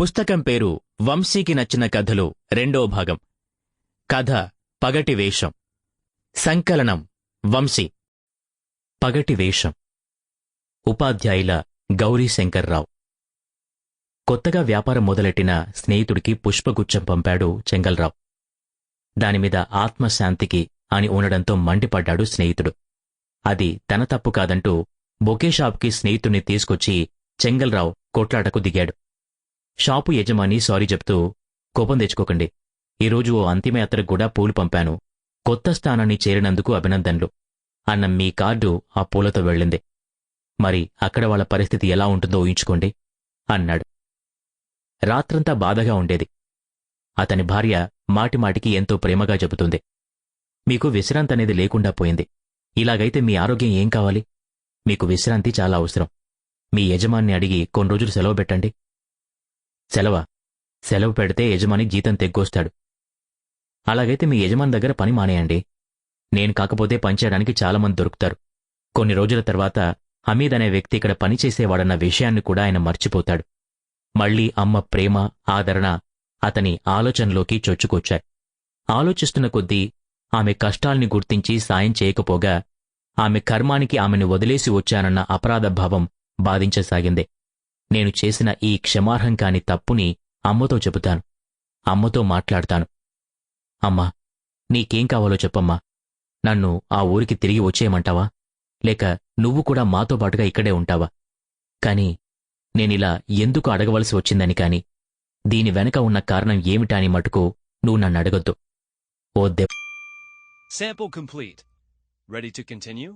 పుస్తకం పేరు వంశీకి నచ్చిన కథలు రెండో భాగం. కథ పగటి వేషం. సంకలనం వంశీ. పగటి వేషం. ఉపాధ్యాయుల గౌరీశంకర్రావు. కొత్తగా వ్యాపారం మొదలెట్టిన స్నేహితుడికి పుష్పగుచ్చం పంపాడు చెంగల్రావు. దానిమీద ఆత్మశాంతికి అని ఉండడంతో మండిపడ్డాడు స్నేహితుడు. అది తన తప్పు కాదంటూ బొకే షాప్కి స్నేహితుణ్ణి తీసుకొచ్చి చెంగల్రావు కొట్లాటకు దిగాడు. షాపు యజమాని సారీ చెప్తూ కోపం తెచ్చుకోకండి. ఈరోజు ఓ అంతిమయాత్రకు కూడా పూలు పంపాను. కొత్త స్థానాన్ని చేరినందుకు అభినందనలు. అన్న మీ కార్డు ఆ పూలతో వెళ్ళింది. మరి అక్కడ వాళ్ళ పరిస్థితి ఎలా ఉంటుందో ఊహించుకోండి అన్నాడు. రాత్రంతా బాధగా ఉండేది. అతని భార్య మాటిమాటికి ఎంతో ప్రేమగా చెబుతుంది. మీకు విశ్రాంతి అనేది లేకుండా పోయింది. ఇలాగైతే మీ ఆరోగ్యం ఏం కావాలి? మీకు విశ్రాంతి చాలా అవసరం. మీ యజమాన్ని అడిగి కొన్ని రోజులు సెలవు పెట్టండి. సెలవా? సెలవు పెడితే యజమాని జీతం తెగ్గొస్తాడు. అలాగైతే మీ యజమాని దగ్గర పని మానేయండి. నేను కాకపోతే పనిచేయడానికి చాలామంది దొరుకుతారు. కొన్ని రోజుల తర్వాత హమీద్ అనే వ్యక్తి ఇక్కడ పనిచేసేవాడన్న విషయాన్ని కూడా ఆయన మర్చిపోతాడు. మళ్ళీ అమ్మ ప్రేమ ఆదరణ అతని ఆలోచనలోకి చొచ్చుకొచ్చాయి. ఆలోచిస్తున్న కొద్దీ ఆమె కష్టాల్ని గుర్తించి సాయం చేయకపోగా ఆమె కర్మానికి ఆమెను వదిలేసి వచ్చానన్న అపరాధభావం బాధించసాగిందే. నేను చేసిన ఈ క్షమార్హం కాని తప్పుని అమ్మతో చెబుతాను. అమ్మతో మాట్లాడతాను. అమ్మా నీకేం కావాలో చెప్పమ్మా. నన్ను ఆ ఊరికి తిరిగి వచ్చేయమంటావా? లేక నువ్వు కూడా మాతో పాటుగా ఇక్కడే ఉంటావా? కాని నేనిలా ఎందుకు అడగవలసి వచ్చిందని కాని దీని వెనక ఉన్న కారణం ఏమిటా అని మటుకు నువ్వు నన్ను అడగొద్దు. ఓ దెబ్బ Sample complete. Ready to continue?